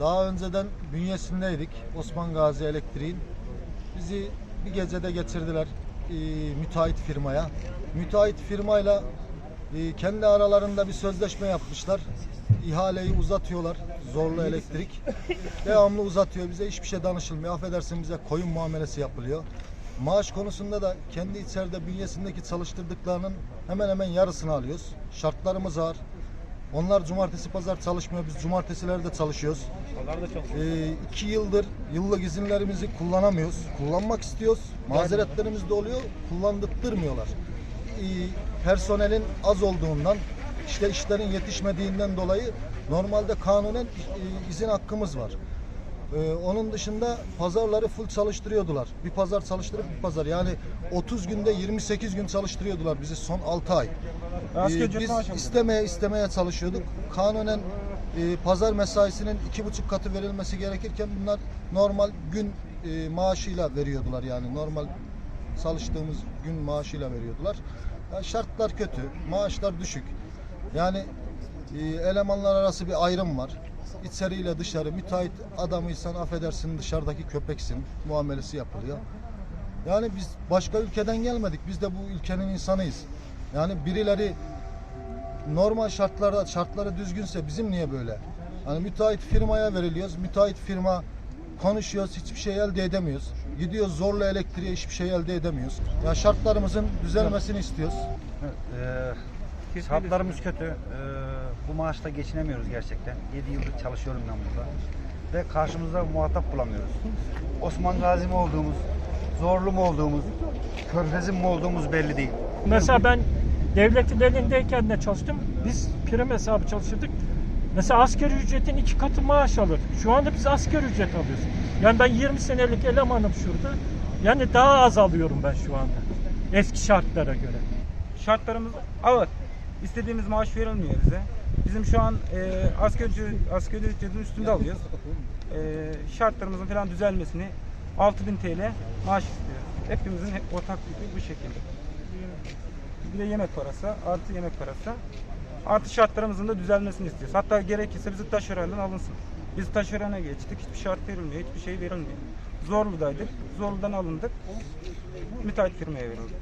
Daha önceden bünyesindeydik Osman Gazi Elektriğin. Bizi bir gecede getirdiler e, müteahhit firmaya. Müteahhit firmayla e, kendi aralarında bir sözleşme yapmışlar. İhaleyi uzatıyorlar. Zorlu elektrik. Devamlı uzatıyor. Bize hiçbir şey danışılmıyor. Affedersin bize koyun muamelesi yapılıyor. Maaş konusunda da kendi içeride bünyesindeki çalıştırdıklarının hemen hemen yarısını alıyoruz. Şartlarımız ağır. Onlar cumartesi pazar çalışmıyor. Biz cumartesilerde çalışıyoruz. Pazarda çalışıyor. Ee, iki yıldır yıllık izinlerimizi kullanamıyoruz. Kullanmak istiyoruz. Mazeretlerimiz de oluyor. Kullandırtmıyorlar. Ee, personelin az olduğundan işte işlerin yetişmediğinden dolayı normalde kanunen e, izin hakkımız var. Ee, onun dışında pazarları full çalıştırıyordular. Bir pazar çalıştırıp bir pazar. Yani 30 günde 28 gün çalıştırıyordular bizi son 6 ay. Ee, biz istemeye istemeye çalışıyorduk. Kanunen e, pazar mesaisinin iki buçuk katı verilmesi gerekirken bunlar normal gün e, maaşıyla veriyordular yani normal çalıştığımız gün maaşıyla veriyordular. Ya şartlar kötü, maaşlar düşük. Yani e, elemanlar arası bir ayrım var. İçeriyle dışarı müteahhit adamıysan affedersin dışarıdaki köpeksin muamelesi yapılıyor. Yani biz başka ülkeden gelmedik. Biz de bu ülkenin insanıyız. Yani birileri normal şartlarda şartları düzgünse bizim niye böyle? Hani müteahhit firmaya veriliyoruz. Müteahhit firma konuşuyoruz, hiçbir şey elde edemiyoruz. Gidiyoruz zorla elektriğe hiçbir şey elde edemiyoruz. Ya şartlarımızın düzelmesini istiyoruz. Ee, şartlarımız kötü. Ee, bu maaşla geçinemiyoruz gerçekten. 7 yıldır çalışıyorum ben burada. Ve karşımızda muhatap bulamıyoruz. Osman Gazi mi olduğumuz, Zorlu mu olduğumuz, Körfez'in mi olduğumuz belli değil. Mesela ben devletin elindeyken de çalıştım. Biz prim hesabı çalışırdık. Mesela asgari ücretin iki katı maaş alır. Şu anda biz asgari ücret alıyoruz. Yani ben 20 senelik elemanım şurada. Yani daha az alıyorum ben şu anda. Eski şartlara göre. Şartlarımız ağır. İstediğimiz maaş verilmiyor bize. Bizim şu an e, asgari, ücret- asgari ücretin üstünde alıyoruz. E, şartlarımızın falan düzelmesini 6000 TL maaş istiyoruz. Hepimizin hep ortak yükü bu şekilde. Bir de yemek parası, artı yemek parası. Artı şartlarımızın da düzelmesini istiyoruz. Hatta gerekirse bizi taşerondan alınsın. Biz taşerona geçtik, hiçbir şart verilmiyor, hiçbir şey verilmiyor. Zorlu'daydık, Zorlu'dan alındık, müteahhit firmaya verildik.